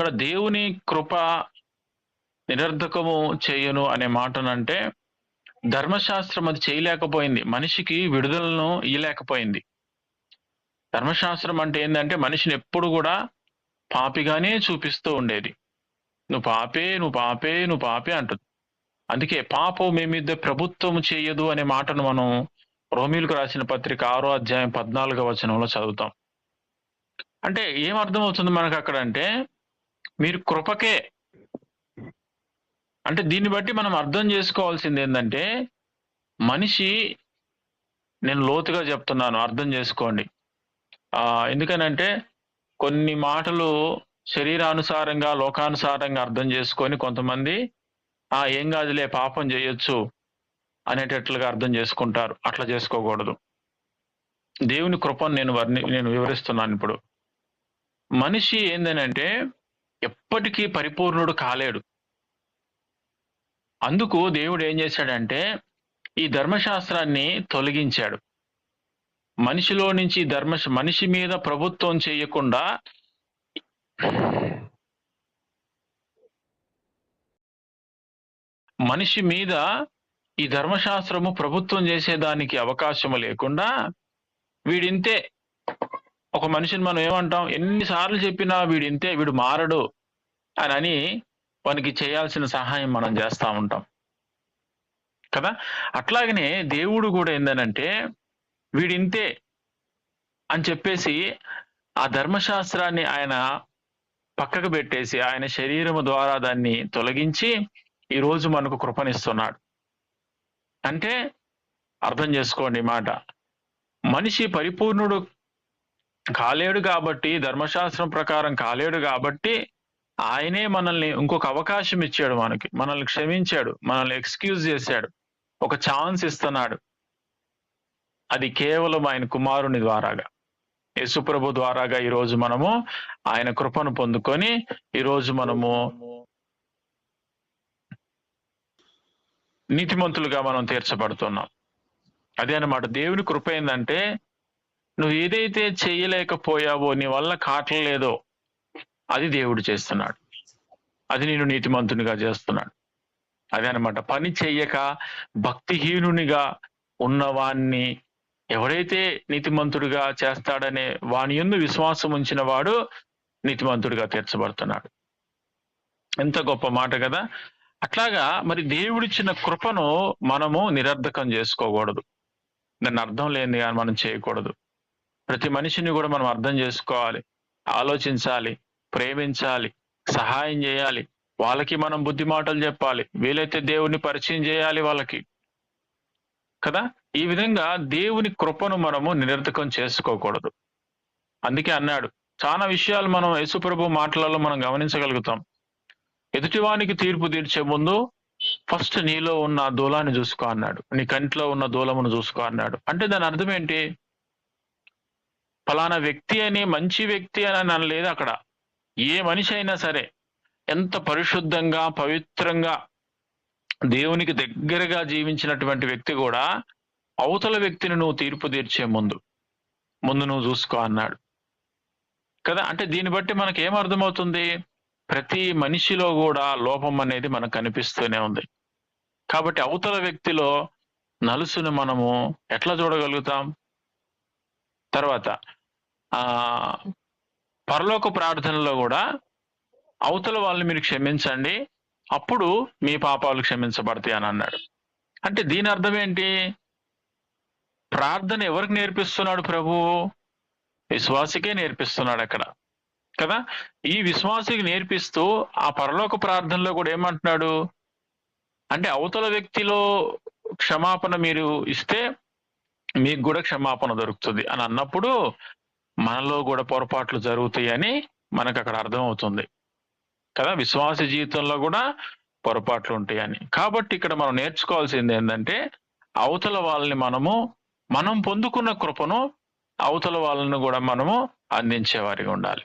ఇక్కడ దేవుని కృప నిరర్ధకము చేయను అనే మాటనంటే ధర్మశాస్త్రం అది చేయలేకపోయింది. మనిషికి విడుదలను ఇయ్యలేకపోయింది. ధర్మశాస్త్రం అంటే ఏంటంటే మనిషిని ఎప్పుడు కూడా పాపిగానే చూపిస్తూ ఉండేది. నువ్వు పాపే నువ్వు పాపే నువ్వు పాపే అంటుంది. అందుకే పాపం మీ మీద ప్రభుత్వం చేయదు అనే మాటను మనం రోమిలకు రాసిన పత్రిక ఆరో అధ్యాయం పద్నాలుగో వచనంలో చదువుతాం. అంటే ఏం అర్థమవుతుంది మనకు అక్కడ అంటే మీరు కృపకే. అంటే దీన్ని బట్టి మనం అర్థం చేసుకోవాల్సింది ఏంటంటే మనిషి నేను లోతుగా చెప్తున్నాను అర్థం చేసుకోండి. ఎందుకనంటే కొన్ని మాటలు శరీరానుసారంగా లోకానుసారంగా అర్థం చేసుకొని కొంతమంది ఆ ఏం కాదులే పాపం చేయొచ్చు అనేటట్లుగా అర్థం చేసుకుంటారు. అట్లా చేసుకోకూడదు. దేవుని కృపను నేను వర్ణి నేను వివరిస్తున్నాను ఇప్పుడు. మనిషి ఏందనంటే ఎప్పటికీ పరిపూర్ణుడు కాలేడు. అందుకు దేవుడు ఏం చేశాడంటే ఈ ధర్మశాస్త్రాన్ని తొలగించాడు. మనిషిలో నుంచి ధర్మ మనిషి మీద ప్రభుత్వం చేయకుండా మనిషి మీద ఈ ధర్మశాస్త్రము ప్రభుత్వం చేసేదానికి అవకాశము లేకుండా వీడింతే ఒక మనిషిని మనం ఏమంటాం? ఎన్నిసార్లు చెప్పినా వీడింతే వీడు మారడు అని అని వానికి చేయాల్సిన సహాయం మనం చేస్తూ ఉంటాం. కదా? అట్లాగనే దేవుడు కూడా ఏందనంటే వీడింతే అని చెప్పేసి ఆ ధర్మశాస్త్రాన్ని ఆయన పక్కకు పెట్టేసి ఆయన శరీరము ద్వారా దాన్ని తొలగించి ఈరోజు మనకు కృపనిస్తున్నాడు. అంటే అర్థం చేసుకోండి మాట. మనిషి పరిపూర్ణుడు కాలేడు కాబట్టి ధర్మశాస్త్రం ప్రకారం కాలేడు కాబట్టి ఆయనే మనల్ని ఇంకొక అవకాశం ఇచ్చాడు మనకి. మనల్ని క్షమించాడు మనల్ని ఎక్స్క్యూజ్ చేశాడు. ఒక ఛాన్స్ ఇస్తున్నాడు. అది కేవలం ఆయన కుమారుని ద్వారాగా. యేసుప్రభు ద్వారాగా ఈ రోజు మనము ఆయన కృపను పొందుకొని ఈరోజు మనము నీతిమంతులుగా మనం తీర్చబడుతున్నాం. అదే అన్నమాట దేవుని కృప ఏంటంటే నువ్వు ఏదైతే చేయలేకపోయావో నీ వల్ల కాటలేదో అది దేవుడు చేస్తున్నాడు. అది నేను నీతిమంతునిగా చేస్తున్నాడు. అదే అనమాట పని చెయ్యక భక్తిహీనునిగా ఉన్నవాణ్ణి ఎవరైతే నీతిమంతుడిగా చేస్తాడనే వాని ఎందు విశ్వాసం ఉంచిన వాడు నీతిమంతుడిగా తీర్చబడుతున్నాడు. ఎంత గొప్ప మాట కదా. అట్లాగా మరి దేవుడిచ్చిన కృపను మనము నిరర్ధకం చేసుకోకూడదు. దాన్ని అర్థం లేనిది కానీ మనం చేయకూడదు. ప్రతి మనిషిని కూడా మనం అర్థం చేసుకోవాలి ఆలోచించాలి ప్రేమించాలి సహాయం చేయాలి. వాళ్ళకి మనం బుద్ధి మాటలు చెప్పాలి. వీలైతే దేవుని పరిచయం చేయాలి వాళ్ళకి. కదా? ఈ విధంగా దేవుని కృపను మనము నిరర్థకం చేసుకోకూడదు. అందుకే అన్నాడు చాలా విషయాలు మనం యేసుప్రభు మాటలలో మనం గమనించగలుగుతాం. ఎదుటివానికి తీర్పు తీర్చే ముందు ఫస్ట్ నీలో ఉన్న దూలాన్ని చూసుకో అన్నాడు. నీ కంట్లో ఉన్న దూలమును చూసుకో అన్నాడు. అంటే దాని అర్థం ఏంటి? ఫలానా వ్యక్తి అని మంచి వ్యక్తి అని అనలేదు అక్కడ. ఏ మనిషి అయినా సరే ఎంత పరిశుద్ధంగా పవిత్రంగా దేవునికి దగ్గరగా జీవించినటువంటి వ్యక్తి కూడా అవతల వ్యక్తిని నువ్వు తీర్పు తీర్చే ముందు ముందు నువ్వు చూసుకో అన్నాడు. కదా? అంటే దీన్ని బట్టి మనకి ఏం అర్థమవుతుంది? ప్రతి మనిషిలో కూడా లోపం అనేది మనకు కనిపిస్తూనే ఉంది. కాబట్టి అవతల వ్యక్తిలో నలుసును మనము ఎట్లా చూడగలుగుతాం? తర్వాత ఆ పరలోక ప్రార్థనలో కూడా అవతల వాళ్ళని మీరు క్షమించండి అప్పుడు మీ పాపాలు క్షమించబడతాయి అని అన్నాడు. అంటే దీని అర్థం ఏంటి? ప్రార్థన ఎవరికి నేర్పిస్తున్నాడు ప్రభు? విశ్వాసికే నేర్పిస్తున్నాడు అక్కడ. కదా? ఈ విశ్వాసికి నేర్పిస్తూ ఆ పరలోక ప్రార్థనలో కూడా ఏమంటున్నాడు? అంటే అవతల వ్యక్తిలో క్షమాపణ మీరు ఇస్తే మీకు కూడా క్షమాపణ దొరుకుతుంది అని అన్నప్పుడు మనలో కూడా పొరపాట్లు జరుగుతాయని మనకు అక్కడ అర్థమవుతుంది. కదా? విశ్వాస జీవితంలో కూడా పొరపాట్లు ఉంటాయని. కాబట్టి ఇక్కడ మనం నేర్చుకోవాల్సింది ఏంటంటే అవతల వాళ్ళని మనము మనం పొందుకున్న కృపను అవతల వాళ్ళను కూడా మనము అందించేవారిగా ఉండాలి.